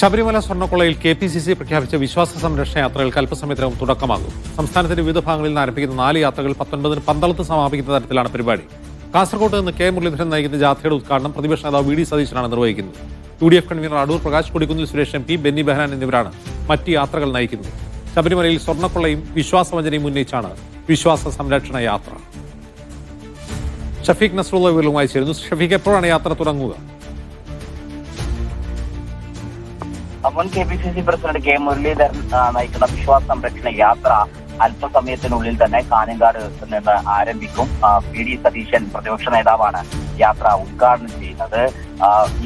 ശബരിമല സ്വർണക്കൊള്ളയിൽ K P C C പ്രഖ്യാപിച്ച വിശ്വാസ സംരക്ഷണ യാത്രകൾക്ക് അല്പസമയത്തിനകം തുടക്കമാകും. സംസ്ഥാനത്തിന്റെ വിവിധ ഭാഗങ്ങളിൽ നിന്ന് ആരംഭിക്കുന്ന നാല് യാത്രകൾ പത്തൊൻപതിന് പന്തളത്ത് സമാപിക്കുന്ന തരത്തിലാണ് പരിപാടി. കാസർകോട്ട് നിന്ന് കെ മുരളീധരൻ നയിക്കുന്ന ജാഥയുടെ ഉദ്ഘാടനം പ്രതിപക്ഷ നേതാവ് വി ഡി സതീശനാണ് നിർവഹിക്കുന്നത്. U D F convener Adoor Prakash Kodikunnil Suresh M P Benny Behanan എന്നിവരാണ് മറ്റ് യാത്രകൾ നയിക്കുന്നത്. ശബരിമലയിൽ സ്വർണക്കൊള്ളയും വിശ്വാസവഞ്ചനയും ഉന്നയിച്ചാണ് വിശ്വാസ സംരക്ഷണ യാത്ര. ഷഫീഖ് നസ്രുള്ള വിവരവുമായി ചേരുന്നു. ഷഫീഖ് എപ്പോഴാണ് യാത്ര തുടങ്ങുക? മുൻ K P C C president K Muraleedharan നയിക്കുന്ന വിശ്വാസ സംരക്ഷണ യാത്ര അല്പസമയത്തിനുള്ളിൽ തന്നെ കാഞ്ഞങ്ങാട് നിന്ന് ആരംഭിക്കും. പി ഡി സതീശൻ പ്രതിപക്ഷ നേതാവാണ് യാത്ര ഉദ്ഘാടനം ചെയ്യുന്നത്.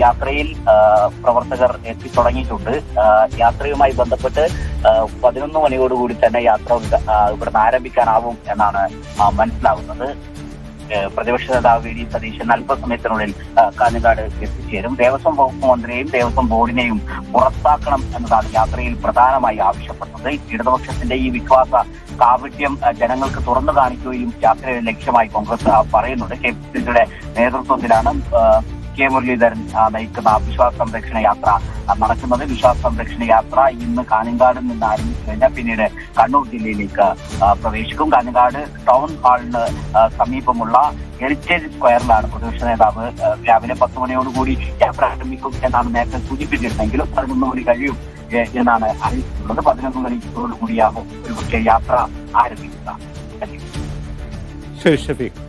യാത്രയിൽ പ്രവർത്തകർ എത്തിത്തുടങ്ങിയിട്ടുണ്ട്. തുടങ്ങിയിട്ടുണ്ട് യാത്രയുമായി ബന്ധപ്പെട്ട് പതിനൊന്ന് മണിയോടുകൂടി തന്നെ യാത്ര ഇവിടുന്ന് ആരംഭിക്കാനാവും എന്നാണ് മനസ്സിലാവുന്നത്. പ്രതിപക്ഷ നേതാവ് വി ഡി സതീശൻ അല്പസമയത്തിനുള്ളിൽ കാഞ്ഞങ്ങാട് എത്തിച്ചേരും. ദേവസ്വം വകുപ്പ് മന്ത്രിയെയും ദേവസ്വം ബോർഡിനെയും പുറത്താക്കണം എന്നതാണ് യാത്രയിൽ പ്രധാനമായി ആവശ്യപ്പെട്ടത്. ഇടതുപക്ഷത്തിന്റെ ഈ വിശ്വാസ കാപട്യം ജനങ്ങൾക്ക് തുറന്നു കാണിക്കുകയും യാത്രയുടെ ലക്ഷ്യമായി കോൺഗ്രസ് പറയുന്നുണ്ട്. കെ പി സിയുടെ നേതൃത്വത്തിലാണ് കെ മുരളീധരൻ നയിക്കുന്ന വിശ്വാസ സംരക്ഷണ യാത്ര. നടക്കുന്നത് വിശ്വാസ സംരക്ഷണ യാത്ര. ഇന്ന് കാഞ്ഞങ്ങാട് നിന്ന് ആരംഭിച്ചു കഴിഞ്ഞാൽ പിന്നീട് കണ്ണൂർ ജില്ലയിലേക്ക് പ്രവേശിക്കും. കാഞ്ഞങ്ങാട് ടൗൺ ഹാളിന് സമീപമുള്ള ഹെറിറ്റേജ് സ്ക്വയറിലാണ് പ്രതിപക്ഷ നേതാവ് രാവിലെ പത്ത് മണിയോടുകൂടി യാത്ര ആരംഭിക്കും എന്നാണ് നേരത്തെ സൂചിപ്പിച്ചിരുന്നെങ്കിലും പതിനൊന്ന് മണി കഴിയും എന്നാണ് അറിയിച്ചിട്ടുള്ളത്. പതിനൊന്ന് മണിക്കൂറോടുകൂടിയാകും ഒരുപക്ഷെ യാത്ര ആരംഭിക്കുക. ശരി ഷഫീഖ്